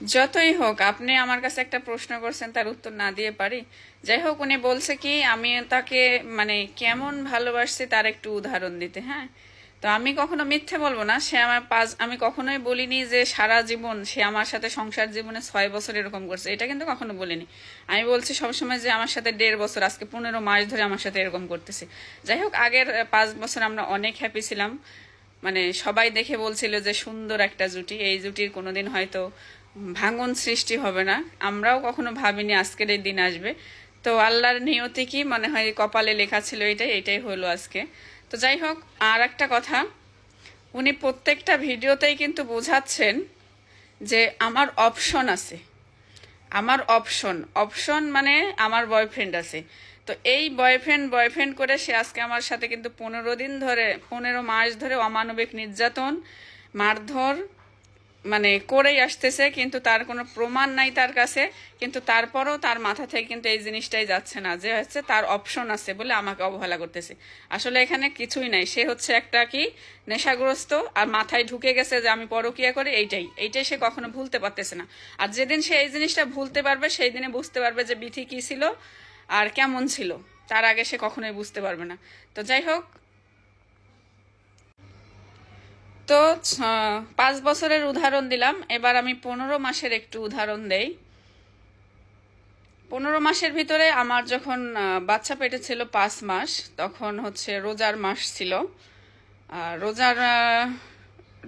যতই হোক, আপনি আমার কাছে একটা প্রশ্ন করছেন, তার উত্তর না দিয়ে পারি। যাই হোক, উনি বলছে কি, আমি তাকে মানে কেমন ভালোবাসছি তার একটু উদাহরণ দিতে হ্যাঁ? তো আমি কখনো মিথ্যে বলব না, সে আমার পাঁচ, আমি কখনোই বলিনি যে সারা জীবন সে আমার সাথে সংসার জীবনে ছয় বছর এরকম করছে, এটা কিন্তু কখনো বলিনি। আমি বলছি সবসময় যে আমার সাথে দেড় বছর, আজকে পনেরো মাস ধরে আমার সাথে এরকম করতেছে। যাই হোক, আগের পাঁচ বছর আমরা অনেক হ্যাপি ছিলাম। মানে সবাই দেখে বলছিল যে সুন্দর একটা জুটি, এই জুটির কোনোদিন হয়তো ভাঙন সৃষ্টি হবে না। আমরাও কখনো ভাবিনি আজকের এই দিন আসবে। তো আল্লাহর নিয়তি কি? মনে হয় কপালে লেখা ছিল এটাই এটাই হলো আজকে। তো যাই হোক আর একটা কথা। উনি প্রত্যেকটা ভিডিওতেই কিন্তু বোঝাচ্ছেন যে আমার অপশন আছে। আমার অপশন। অপশন মানে আমার বয়ফ্রেন্ড আছে। তো এই বয়ফ্রেন্ড বয়ফ্রেন্ড করে সে আজকে আমার সাথে কিন্তু পনেরো দিন ধরে, পনেরো মাস ধরে অমানবিক নির্যাতন, মারধর মানে করেই আসতেছে, কিন্তু তার কোনো প্রমাণ নাই তার কাছে, কিন্তু তারপরও তার মাথা থেকে কিন্তু এই জিনিসটাই যাচ্ছে না যে হচ্ছে তার অপশন আছে বলে আমাকে অবহেলা করতেছে। আসলে এখানে কিছুই নাই, সে হচ্ছে একটা কি নেশাগ্রস্ত আর মাথায় ঢুকে গেছে যে আমি পরকিয়া করে, এইটাই এইটাই সে কখনো ভুলতে পারতেছে না। আর যেদিন সে এই জিনিসটা ভুলতে পারবে সেই দিনে বুঝতে পারবে যে বিথি কি ছিল আর কেমন ছিল, তার আগে সে কখনোই বুঝতে পারবে না। তো যাই হোক তো পাঁচ বছরের উদাহরণ দিলাম। এবার আমি পনেরো মাসের একটু উদাহরণ দেই। পনেরো মাসের ভিতরে আমার যখন বাচ্চা পেটে ছিল পাঁচ মাস, তখন হচ্ছে রোজার মাস ছিল। রোজার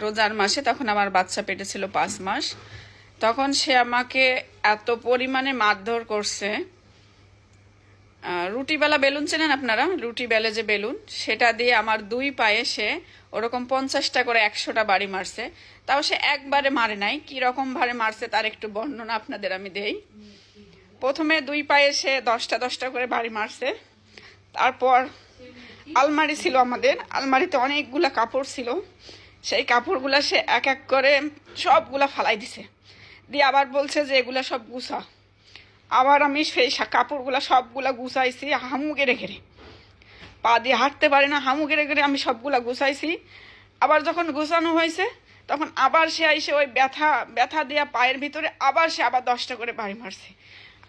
রোজার মাসে তখন আমার বাচ্চা পেটে ছিল পাঁচ মাস। তখন সে আমাকে এত পরিমাণে মারধর করছে রুটিবেলা বেলুন চেনেন আপনারা? রুটি বেলে যে বেলুন, সেটা দিয়ে আমার দুই পায়ে সে ওরকম পঞ্চাশটা করে একশোটা বাড়ি মারছে। তাও সে একবারে মারে নাই। রকম ভাবে মারছে তার একটু বর্ণনা আপনাদের আমি দেই। প্রথমে দুই পায়ে সে দশটা দশটা করে বাড়ি মারছে। তারপর আলমারি ছিল আমাদের। আলমারিতে অনেকগুলা কাপড় ছিল। সেই কাপড়গুলা সে এক এক করে সবগুলা ফালাই দিছে। দিয়ে আবার বলছে যে এগুলা সব গুছা। আবার আমি সেই কাপড়গুলা সবগুলা গুছাইছি হামু গেড়ে গেড়ে পা দিয়ে হাঁটতে পারে না হামু গেড়ে গেড়ে আমি সবগুলা গুছাইছি। আবার যখন গুছানো হয়েছে, তখন আবার সে আইসে ওই ব্যথা ব্যথা দেওয়া পায়ের ভিতরে আবার সে আবার দশটা করে বাড়ি মারছে।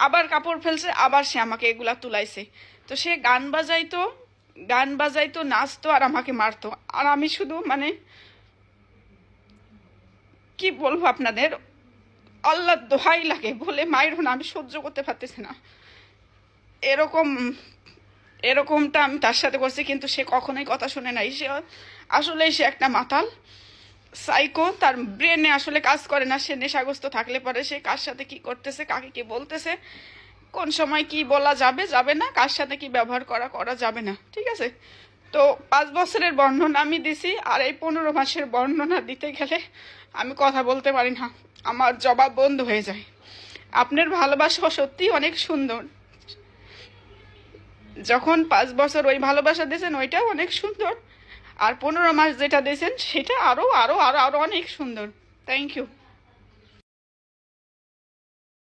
আবার কাপড় ফেলছে, আবার সে আমাকে এগুলা তুলাইছে। তো সে গান বাজাইতো গান বাজাইতো, নাচতো আর আমাকে মারতো। আর আমি শুধু মানে কি বলব আপনাদের? আল্লাহ দোহাই লাগে বলে মায়ের না আমি সহ্য করতে পারতেছি না। এরকম, এরকমটা আমি তার সাথে করছি কিন্তু সে কখনোই কথা শুনে নাই। সে আসলেই সে একটা মাতাল সাইকো তার ব্রেনে আসলে কাজ করে না। সে নেশাগ্রস্ত থাকলে পরে সে কার সাথে কি করতেছে, কাকে কি বলতেছে, কোন সময় কি বলা যাবে যাবে না, কার সাথে কি ব্যবহার করা করা যাবে না, ঠিক আছে? তো পাঁচ বছরের বর্ণনা আমি দিছি আর এই পনেরো মাসের বর্ণনা দিতে গেলে আমি কথা বলতে পারি না। আমার জবাব বন্ধ হয়ে যায়। আপনার ভালোবাসা সত্যি অনেক সুন্দর। যখন পাঁচ বছর ওই ভালোবাসা দিয়েছেন, ওইটাও অনেক সুন্দর। আর পনেরো মাস যেটা দিয়েছেন, সেটা আরও আরও আরও আরও অনেক সুন্দর। Thank you